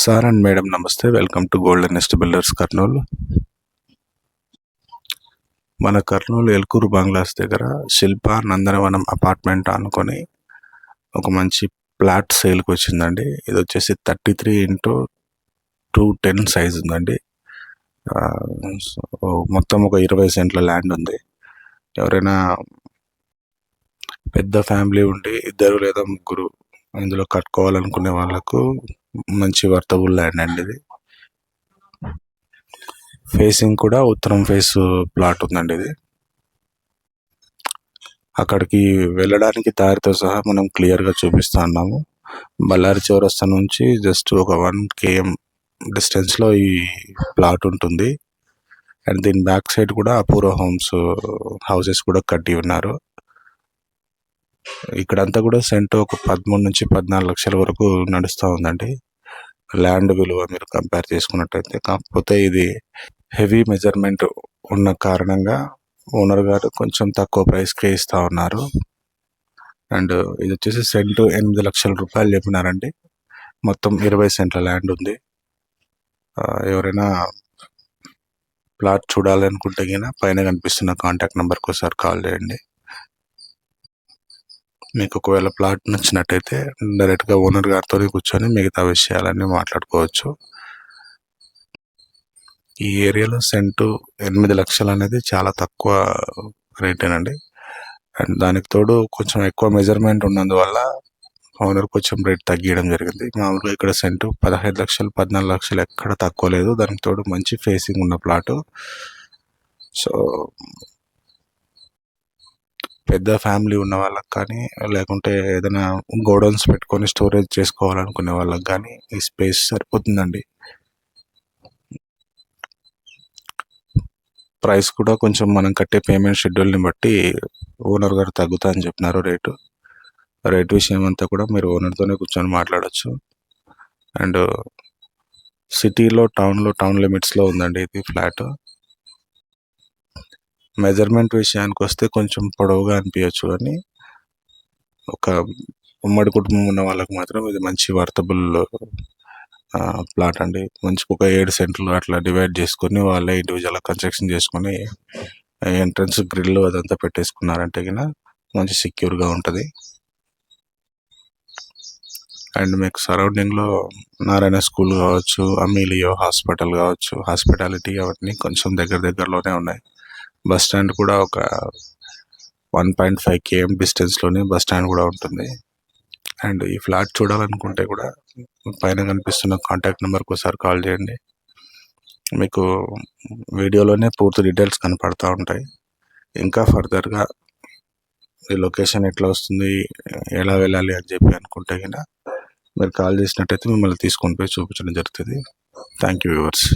Sir and madam నమస్తే. Welcome to golden nest builders Kurnool. మన Kurnool Elkuru bungalows దగ్గర శిల్ప నందనవనం apartment అనుకొని ఒక మంచి ప్లాట్ సేల్కి వచ్చిందండి. ఇది వచ్చేసి thirty three into two ten size ఉందండి. మొత్తం ఒక ఇరవై సెంట్ల ల్యాండ్ ఉంది. ఎవరైనా పెద్ద ఫ్యామిలీ ఉండి ఇద్దరు లేదా ముగ్గురు ఇందులో కట్టుకోవాలనుకునే వాళ్ళకు మంచి వర్తబుల్ ల్యాండ్ అండి ఇది. ఫేసింగ్ కూడా ఉత్తరం ఫేస్ ప్లాట్ ఉందండి ఇది. అక్కడికి వెళ్ళడానికి దారితో సహా మనం క్లియర్గా చూపిస్తూ ఉన్నాము. బళ్ళారి చౌరస్తా నుంచి జస్ట్ ఒక వన్ కేఎం డిస్టెన్స్లో ఈ ప్లాట్ ఉంటుంది. అండ్ దీని బ్యాక్ సైడ్ కూడా అపూర్వ హోమ్స్ హౌసెస్ కూడా కట్టి ఉన్నారు. ఇక్కడంతా కూడా సెంట్ ఒక పదమూడు నుంచి పద్నాలుగు లక్షల వరకు నడుస్తూ ఉందండి. ల్యాండ్ విలువ మీరు కంపేర్ చేసుకున్నట్టయితే. కాకపోతే ఇది హెవీ మెజర్మెంట్ ఉన్న కారణంగా ఓనర్ గారు కొంచెం తక్కువ ప్రైస్కే ఇస్తూ ఉన్నారు. అండ్ ఇది వచ్చేసి సెంటు ఎనిమిది లక్షల రూపాయలు చెప్పినారండి. మొత్తం ఇరవై సెంట్ల ల్యాండ్ ఉంది. ఎవరైనా ప్లాట్ చూడాలనుకుంటే గిన పైన కనిపిస్తున్న కాంటాక్ట్ నెంబర్కి ఒకసారి కాల్ చేయండి. మీకు ఒకవేళ ప్లాట్ నచ్చినట్టయితే డైరెక్ట్గా ఓనర్ గారితో కూర్చొని మిగతా విషయాలన్నీ మాట్లాడుకోవచ్చు. ఈ ఏరియాలో సెంటు ఎనిమిది లక్షలు అనేది చాలా తక్కువ రేటేనండి అండ్ దానికి తోడు కొంచెం ఎక్కువ మెజర్మెంట్ ఉన్నందువల్ల ఓనర్ కొంచెం రేట్ తగ్గించడం జరిగింది. మామూలుగా ఇక్కడ సెంటు పదహైదు లక్షలు పద్నాలుగు లక్షలు ఎక్కడ తక్కువ లేదు. దానికి తోడు మంచి ఫేసింగ్ ఉన్న ప్లాటు సో పెద్ద ఫ్యామిలీ ఉన్న వాళ్ళకి కానీ లేకుంటే ఏదైనా గోడౌన్స్ పెట్టుకొని స్టోరేజ్ చేసుకోవాలనుకునే వాళ్ళకి కానీ ఈ స్పేస్ సరిపోతుందండి. ప్రైస్ కూడా కొంచెం మనం కట్టే పేమెంట్ షెడ్యూల్ని బట్టి ఓనర్ గారు తగ్గుతా అని చెప్పినారు రేటు. రేట్ విషయం అంతా కూడా మీరు ఓనర్తోనే కూర్చొని మాట్లాడచ్చు. అండ్ సిటీలో టౌన్లో టౌన్ లిమిట్స్లో ఉందండి ఇది ఫ్లాట్. మెజర్మెంట్ విషయానికి వస్తే కొంచెం పొడవుగా అనిపించచ్చు కానీ ఒక ఉమ్మడి కుటుంబం ఉన్న వాళ్ళకి మాత్రం ఇది మంచి వర్తబుల్ ప్లాట్ అండి. మంచి ఒక ఏడు సెంట్లు అట్లా డివైడ్ చేసుకొని వాళ్ళే ఇండివిజువల్గా కన్స్ట్రక్షన్ చేసుకొని ఎంట్రన్స్ గ్రిల్ అదంతా పెట్టేసుకున్నారంటే గిన మంచి సెక్యూర్గా ఉంటుంది. అండ్ మీకు సరౌండింగ్లో నారాయణ స్కూల్ కావచ్చు అమీలియో హాస్పిటల్ కావచ్చు హాస్పిటాలిటీ అవన్నీ కొంచెం దగ్గర దగ్గరలోనే ఉన్నాయి. బస్ స్టాండ్ కూడా ఒక వన్ పాయింట్ ఫైవ్ కేఎం డిస్టెన్స్లోనే బస్ స్టాండ్ కూడా ఉంటుంది. అండ్ ఈ ఫ్లాట్ చూడాలనుకుంటే కూడా పైన కనిపిస్తున్న కాంటాక్ట్ నెంబర్కి ఒకసారి కాల్ చేయండి. మీకు వీడియోలోనే పూర్తి డీటెయిల్స్ కనపడుతూ ఉంటాయి. ఇంకా ఫర్దర్గా ఈ లొకేషన్ ఎట్లా వస్తుంది ఎలా వెళ్ళాలి అని చెప్పి అనుకుంటే కనుక మీరు కాల్ చేసినట్టయితే మిమ్మల్ని తీసుకొని పోయి చూపించడం జరుగుతుంది. Thank you viewers